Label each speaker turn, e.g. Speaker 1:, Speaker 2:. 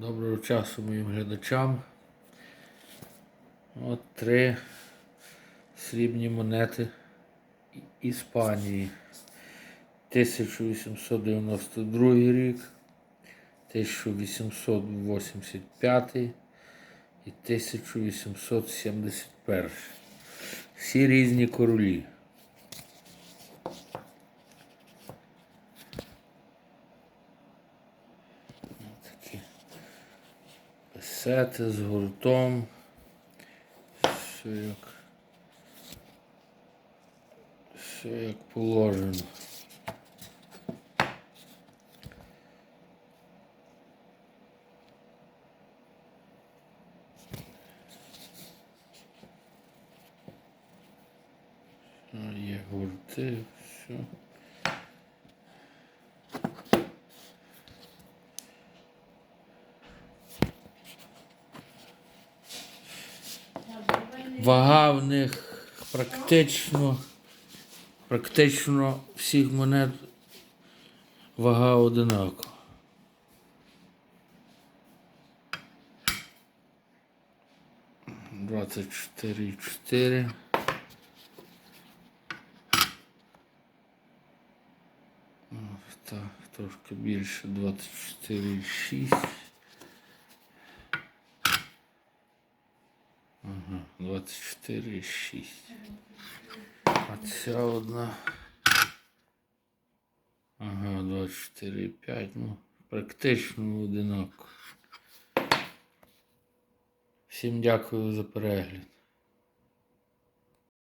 Speaker 1: Доброго часу моїм глядачам. От три срібні монети Іспанії. 1892 рік, 1885 і 1871. Всі різні королі. Писати з гуртом. Все як, все як положено. Є гурти, все. Вага в них практично, практично всіх монет вага одинакова. Двадцять чотири чотири. Так, трошки більше 24,6. Ага, 24,6. А ця одна. Ага, 24,5. Ну, практично одинаково. Всім дякую за перегляд.